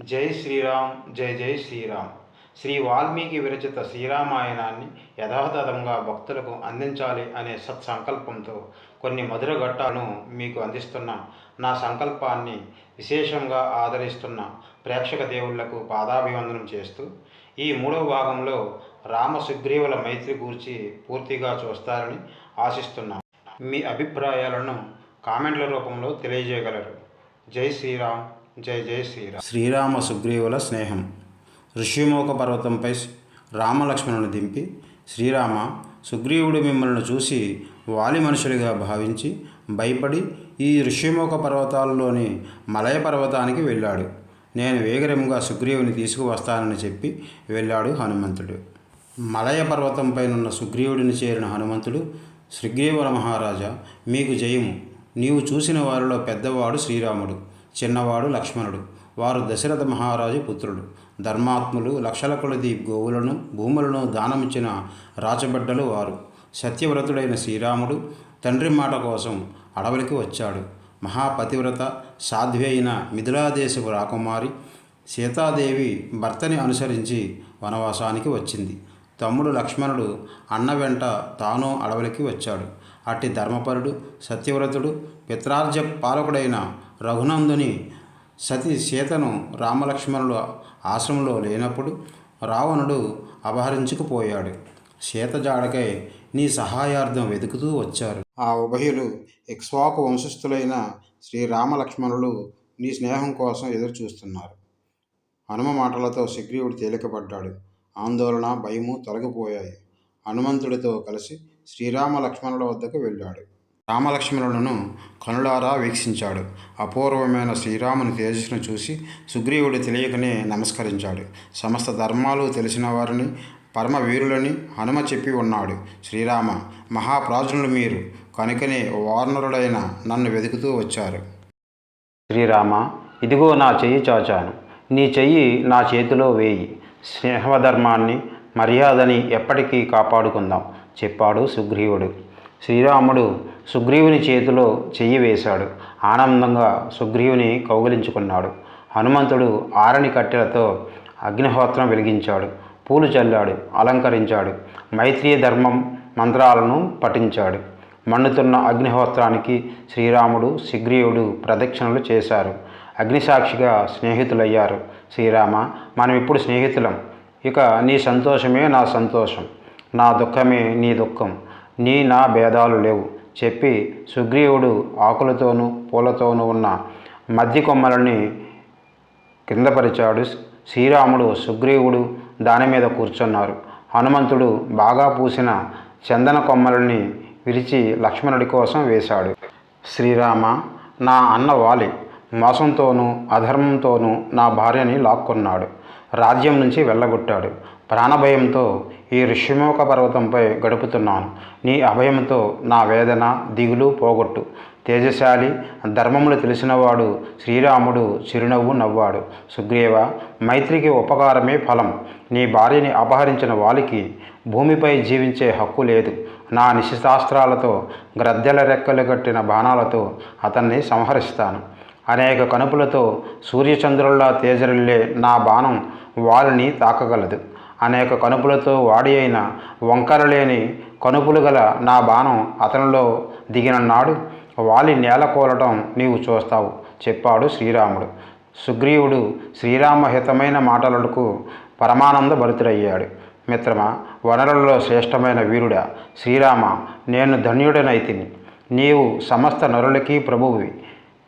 జై శ్రీరామ్ జై జై శ్రీరామ్. శ్రీ వాల్మీకి విరచిత శ్రీరామాయణాన్ని యథాతథంగా భక్తులకు అందించాలి అనే సత్సంకల్పంతో కొన్ని మధుర ఘట్టాలను మీకు అందిస్తున్న. నా సంకల్పాన్ని విశేషంగా ఆదరిస్తున్న ప్రేక్షక దేవుళ్ళకు పాదాభివందనం చేస్తూ ఈ మూడవ భాగంలో రామ సుగ్రీవుల మైత్రి గూర్చి పూర్తిగా చూస్తారని ఆశిస్తున్నాం మీ అభిప్రాయాలను కామెంట్ల రూపంలో తెలియజేయగలరు. జై శ్రీరామ్. జై జై శ్రీరామ్. శ్రీరామ సుగ్రీవుల స్నేహం. ఋష్యమోక పర్వతంపై రామలక్ష్మణుని దింపి శ్రీరామ సుగ్రీవుడు మిమ్మల్ని చూసి వాలి మనుషులుగా భావించి భయపడి ఈ ఋష్యమోక పర్వతాలలోని మలయ పర్వతానికి వెళ్ళాడు. నేను వేగరముగా సుగ్రీవుని తీసుకువస్తానని చెప్పి వెళ్ళాడు హనుమంతుడు. మలయ పర్వతంపైనున్న సుగ్రీవుడిని చేరిన హనుమంతుడు సుగ్రీవుల మహారాజా మీకు జయము. నీవు చూసిన వారిలో పెద్దవాడు శ్రీరాముడు. చిన్నవాడు లక్ష్మణుడు. వారు దశరథ మహారాజు పుత్రుడు. ధర్మాత్ములు లక్షల కొలది గోవులను భూములను దానమిచ్చిన రాచబిడ్డలు వారు. సత్యవ్రతుడైన శ్రీరాముడు తండ్రి మాట కోసం అడవులకి వచ్చాడు. మహాపతివ్రత సాధ్వి అయిన మిథులాదేశపు రాకుమారి సీతాదేవి భర్తని అనుసరించి వనవాసానికి వచ్చింది. తమ్ముడు లక్ష్మణుడు అన్న వెంట తాను అడవులకి వచ్చాడు. అట్టి ధర్మపరుడు సత్యవ్రతుడు పిత్రార్జ పాలకుడైన రఘునందుని సతి సీతను రామలక్ష్మణులు ఆశ్రమంలో లేనప్పుడు రావణుడు అపహరించుకుపోయాడు. సీత జాడకై నీ సహాయార్థం వెతుకుతూ వచ్చారు. ఆ ఉభయులు ఇక్ష్వాకు వంశస్థులైన శ్రీరామలక్ష్మణులు నీ స్నేహం కోసం ఎదురు చూస్తున్నారు హనుమ మాటలతో సుగ్రీవుడు తేలికపడ్డాడు. ఆందోళన భయము తొలగిపోయాయి. హనుమంతుడితో కలిసి శ్రీరామ లక్ష్మణుల వద్దకు వెళ్ళాడు. రామలక్ష్మణులను కనులారా వీక్షించాడు. అపూర్వమైన శ్రీరాముని తేజస్సును చూసి సుగ్రీవుడు తెలియకనే నమస్కరించాడు. సమస్త ధర్మాలు తెలిసిన వారిని పరమవీరులని హనుమ చెప్పి ఉన్నాడు. శ్రీరామ మహాప్రాజునులు మీరు. కనుకనే వార్నరుడైన నన్ను వెతుకుతూ వచ్చారు. శ్రీరామ ఇదిగో నా చెయ్యి చాచాను. నీ చెయ్యి నా చేతిలో వేయి. స్నేహధర్మాన్ని మర్యాదని ఎప్పటికీ కాపాడుకుందాం చెప్పాడు సుగ్రీవుడు. శ్రీరాముడు సుగ్రీవుని చేతిలో చెయ్యి వేశాడు. ఆనందంగా సుగ్రీవుని కౌగిలించుకున్నాడు. హనుమంతుడు ఆరని కట్టెలతో అగ్నిహోత్రం వెలిగించాడు. పూలు చల్లాడు అలంకరించాడు. మైత్రీయ ధర్మం మంత్రాలను పఠించాడు. మండుతున్న అగ్నిహోత్రానికి శ్రీరాముడు సుగ్రీవుడు ప్రదక్షిణలు చేశారు. అగ్నిసాక్షిగా స్నేహితులయ్యారు. శ్రీరామ మనం ఇప్పుడు స్నేహితులం. ఇక నీ సంతోషమే నా సంతోషం. నా దుఃఖమే నీ దుఃఖం. నీ నా భేదాలు లేవు చెప్పి సుగ్రీవుడు ఆకులతోనూ పూలతోనూ ఉన్న మధ్య కొమ్మలని కిందపరిచాడు శ్రీరాముడు సుగ్రీవుడు దాని మీద కూర్చున్నారు. హనుమంతుడు బాగా పూసిన చందన కొమ్మలని విరిచి లక్ష్మణుడి కోసం వేశాడు. శ్రీరామ నా అన్న వాలి మోసంతోనూ అధర్మంతోనూ నా భార్యని లాక్కున్నాడు. రాజ్యం నుంచి వెళ్ళగొట్టాడు. ప్రాణభయంతో ఈ ఋష్యమోక పర్వతంపై గడుపుతున్నాను. నీ అభయంతో నా వేదన దిగులు పోగొట్టు. తేజశాలి ధర్మములు తెలిసినవాడు శ్రీరాముడు చిరునవ్వు నవ్వాడు. సుగ్రీవ మైత్రికి ఉపకారమే ఫలం. నీ భార్యని అపహరించిన వాలికి భూమిపై జీవించే హక్కు లేదు. నా నిశిశాస్త్రాలతో గ్రద్దెల రెక్కలు కట్టిన బాణాలతో అతన్ని సంహరిస్తాను. అనేక కనుపులతో సూర్యచంద్రుల్లా తేజరిల్లే నా బాణం వాలిని తాకగలదు. అనేక కనుపులతో వాడి అయిన వంకరలేని కనుపులు గల నా బాణం అతనిలో దిగిన నాడు వాలి నేల కోలటం నీవు చూస్తావు చెప్పాడు శ్రీరాముడు. సుగ్రీవుడు శ్రీరామహితమైన మాటలకు పరమానంద భరితుడయ్యాడు. మిత్రమా వనరులలో శ్రేష్టమైన వీరుడా శ్రీరామ నేను ధన్యుడనైతిని నీవు సమస్త నరులకి ప్రభువువి.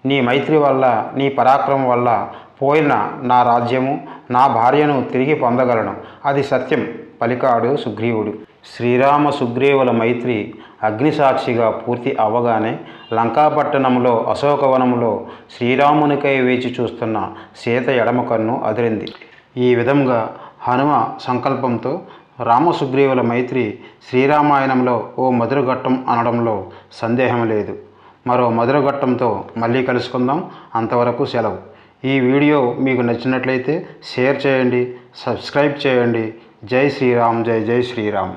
నీ మైత్రి వల్ల నీ పరాక్రమం వల్ల పోయిన నా రాజ్యము నా భార్యను తిరిగి పొందగలను. అది సత్యం. పలికాడు సుగ్రీవుడు. శ్రీరామ సుగ్రీవుల మైత్రి అగ్నిసాక్షిగా పూర్తి అవ్వగానే లంకాపట్టణంలో అశోకవనంలో శ్రీరామునికై వేచి చూస్తున్న సీత ఎడమ కన్ను అదిరింది. ఈ విధంగా హనుమ సంకల్పంతో రామసుగ్రీవుల మైత్రి శ్రీరామాయణంలో ఓ మధురఘట్టం అనడంలో సందేహం లేదు. మరో మధురఘట్టంతో మళ్ళీ కలుసుకుందాం. అంతవరకు సెలవు. ఈ వీడియో మీకు నచ్చినట్లయితే షేర్ చేయండి సబ్స్క్రైబ్ చేయండి. జై శ్రీరామ్ జై జై శ్రీరామ్.